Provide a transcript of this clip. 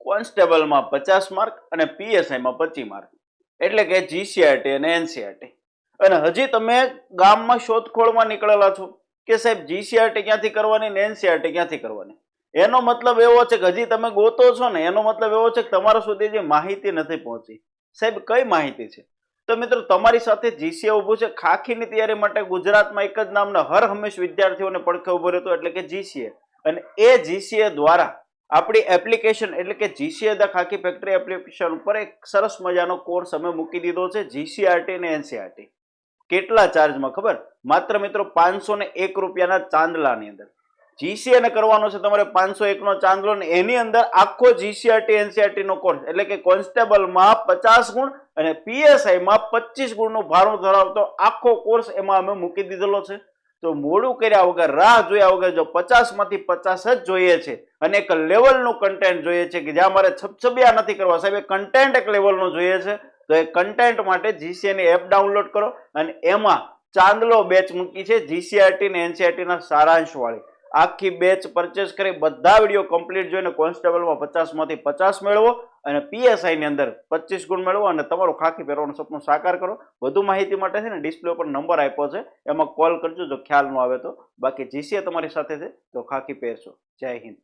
કોન્સ્ટેબલમાં પચાસ માર્ક અને પીએસઆઈમાં પચીસ માર્ક. એટલે કે જીસીઆરટી અને એનસીઆરટી. અને હજી તમે ગામમાં શોધખોળમાં નીકળેલા છો કે સાહેબ જીસીઆરટી ક્યાંથી કરવાની ને એનસીઆરટી ક્યાંથી કરવાની? એનો મતલબ એવો છે કે હજી તમે ગોતો છો ને, એનો મતલબ એવો છે કે તમારા સુધી જે માહિતી નથી પહોંચી. સાહેબ, કઈ માહિતી છે? તો મિત્રો, તમારી સાથે જીસીએ ઊભું છે. ખાખીની તૈયારી માટે ગુજરાતમાં એક જ નામના હર હંમેશ વિદ્યાર્થીઓને પડખે ઊભો રહેતો, એટલે કે જીસીએ. અને એ જીસીએ દ્વારા આપણી એપ્લિકેશન એટલે કે GCA the khaki factory application ઉપર એક સરસ મજાનો કોર્સ અમે મૂકી દીધો છે જીસીઆરટી અને એનસીઆરટી કેટલા ચાર્જમાં ખબર? માત્ર મિત્રો પાંચસો ને એક રૂપિયાના ચાંદલાની અંદર. જીસીએ કરવાનો છે તમારે પાંચસો એકનો ચાંદલો ને એની અંદર આખો જીસીઆરટી એનસીઆરટી નો કોર્સ એટલે કે કોન્સ્ટેબલમાં પચાસ ગુણ અને પીએસઆઈમાં પચીસ ગુણનું ભારણ ધરાવતો આખો કોર્સ એમાં અમે મૂકી દીધેલો છે. તો મોડું કર્યા વગર, રાહ જોયા વગર જો પચાસમાંથી પચાસ જ જોઈએ છે અને એક લેવલનું કન્ટેન્ટ જોઈએ છે કે જ્યાં મારે છપછબિયા નથી કરવા. સાહેબ, એ કન્ટેન્ટ એક લેવલનું જોઈએ છે. તો એ કન્ટેન્ટ માટે જીસીએની એપ ડાઉનલોડ કરો અને એમાં ચાંદલો બેચ મૂકી છે જીસીઆરટી ને એનસીઆરટી ના સારાંશ વાળી આખી બેચ પરચેસ કરી, બધા વીડિયો કમ્પ્લીટ જોઈને કોન્સ્ટેબલમાં પચાસમાંથી પચાસ મેળવો અને પીએસઆઈની અંદર પચીસ ગુણ મેળવો અને તમારું ખાખી પહેરવાનું સપનું સાકાર કરો. વધુ માહિતી માટે છે ને ડિસ્પ્લે પર નંબર આપ્યો છે. એમાં કોલ કરજો જો ખ્યાલ ન આવે તો. બાકી જીસીએ તમારી સાથે છે, તો ખાખી પહેરશો. જય હિન્દ.